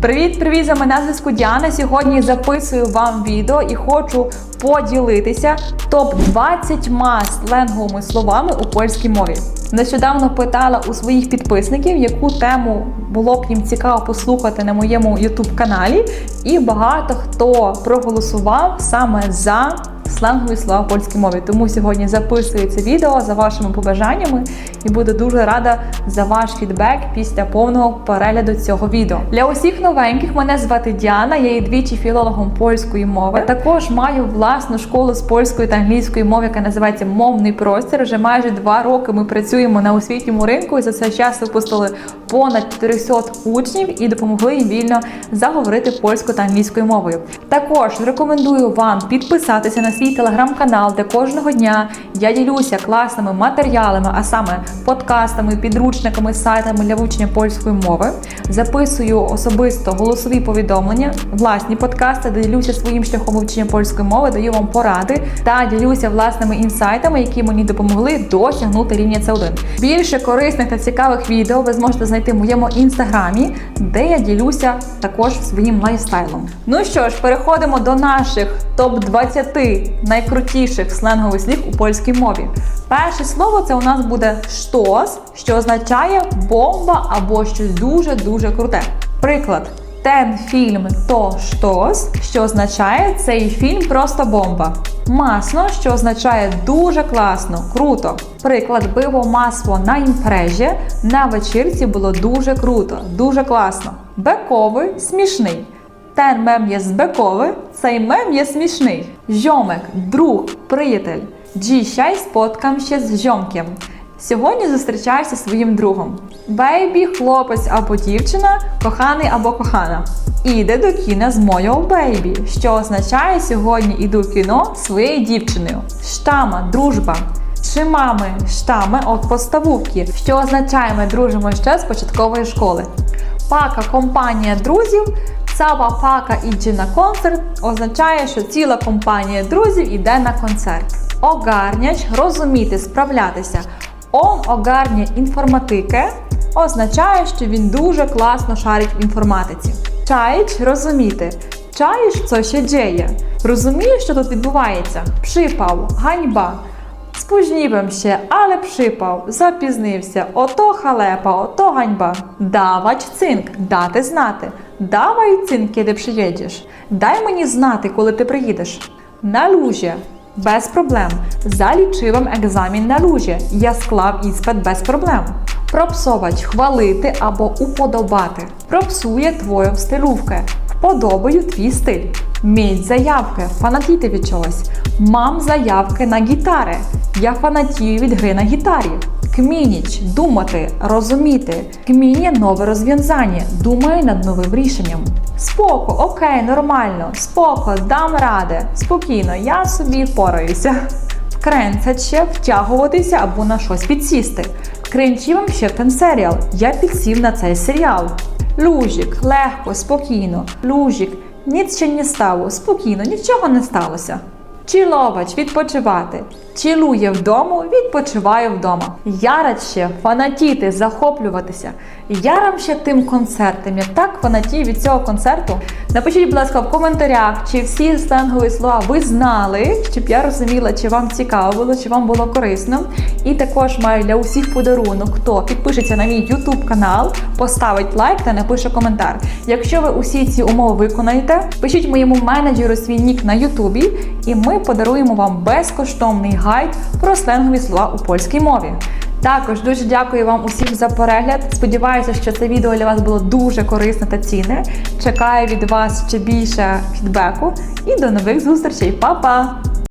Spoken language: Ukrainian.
Привіт-привіт! За мене зв'язку Діана. Сьогодні записую вам відео і хочу поділитися топ 20 сленговими словами у польській мові. Нещодавно питала у своїх підписників, яку тему було б їм цікаво послухати на моєму youtube каналі, і багато хто проголосував саме за сленгові слова польській мові. Тому сьогодні записую це відео за вашими побажаннями і буду дуже рада за ваш фідбек після повного перегляду цього відео. Для усіх новеньких мене звати Діана, я є двічі філологом польської мови. Також маю власну школу з польської та англійської мови, яка називається Мовний простір. Вже майже два роки ми працюємо на освітньому ринку і за цей час випустили понад 400 учнів і допомогли їм вільно заговорити польською та англійською мовою. Також рекомендую вам підписатися на свій телеграм-канал, де кожного дня я ділюся класними матеріалами, а саме подкастами, підручниками, сайтами для вивчення польської мови. Записую особисто голосові повідомлення, власні подкасти, ділюся своїм шляхом вивчення польської мови, даю вам поради та ділюся власними інсайтами, які мені допомогли досягнути рівня С1. Більше корисних та цікавих відео ви зможете знайти в моєму інстаграмі, де я ділюся також своїм лайфстайлом. Ну що ж, переходимо до наших топ 20 найкрутіших сленгових слів у польській мові. Перше слово це у нас буде штос, що означає бомба або щось дуже-дуже круте. Приклад. Ten фільм то штос, що означає цей фільм просто бомба. Масно, що означає дуже класно, круто. Приклад биво масло на імпрежі на вечірці було дуже круто, дуже класно. Бековий смішний. Ten мем є збековий, цей мем є смішний. Зьомек, друг, приятель. Dzisiaj spotkam się з зьомком. Сьогодні зустрічаюся зі своїм другом. Бейбі, хлопець або дівчина, коханий або кохана. Іде до кіна з моєю бейбі, що означає сьогодні іду в кіно своєю дівчиною. Штама, дружба. Trzymamy штами от подставувки, що означає ми дружимо ще з початкової школи. Пака компанія друзів, цała пака іде на концерт, означає, що ціла компанія друзів іде на концерт. Огарняч розуміти, справлятися. Он огарня інформатики означає, що він дуже класно шарить в інформатиці. Чаїч розуміти. Чаїш, що ще dzieje. Розумієш, що тут відбувається? Przypał, ганьба. Spóźniłem się, ale przypał, запізнився. Ото халепа, ото ганьба. Давач цинк, дати знати. Давай цинк, kiedy przyjedziesz. Дай мені знати, коли ти приїдеш. На лужі. Без проблем. Залічивам екзамін на лужі. Я склав іспит без проблем. Пропсовать хвалити або уподобати. Пропсує твою стилювkę. Вподобаю твій стиль. Міть заявки, фанатіти від чогось. Мам заявки на гітари. Я фанатію від гри на гітарі. Кмініч думати, розуміти. Кміні нове розв'язання. Думаю над новим рішенням. Споко, окей, нормально. Споко, дам ради. Спокійно, я собі. Вкренцять ще втягуватися або на щось підсісти. Кринчівам ще ten серіал. Я підсів на цей серіал. Лужик, легко, спокійно. Лужик, ніц ще не стало. Спокійно, нічого не сталося. Чіловач відпочивати. Чілує вдому, відпочиває вдома. Ярать ще фанатіти, захоплюватися. Ярам ще тим концертом. Я так фанатію від цього концерту. Напишіть, будь ласка, в коментарях, чи всі сленгові слова ви знали, щоб я розуміла, чи вам цікаво було, чи вам було корисно. І також маю для усіх подарунок, хто підпишеться на мій YouTube канал, поставить лайк та напише коментар. Якщо ви усі ці умови виконаєте, пишіть моєму менеджеру свій нік на Ютубі, і подаруємо вам безкоштовний гайд про сленгові слова у польській мові. Також дуже дякую вам усім за перегляд. Сподіваюся, що це відео для вас було дуже корисне та цінне. Чекаю від вас ще більше фідбеку і до нових зустрічей. Па-па!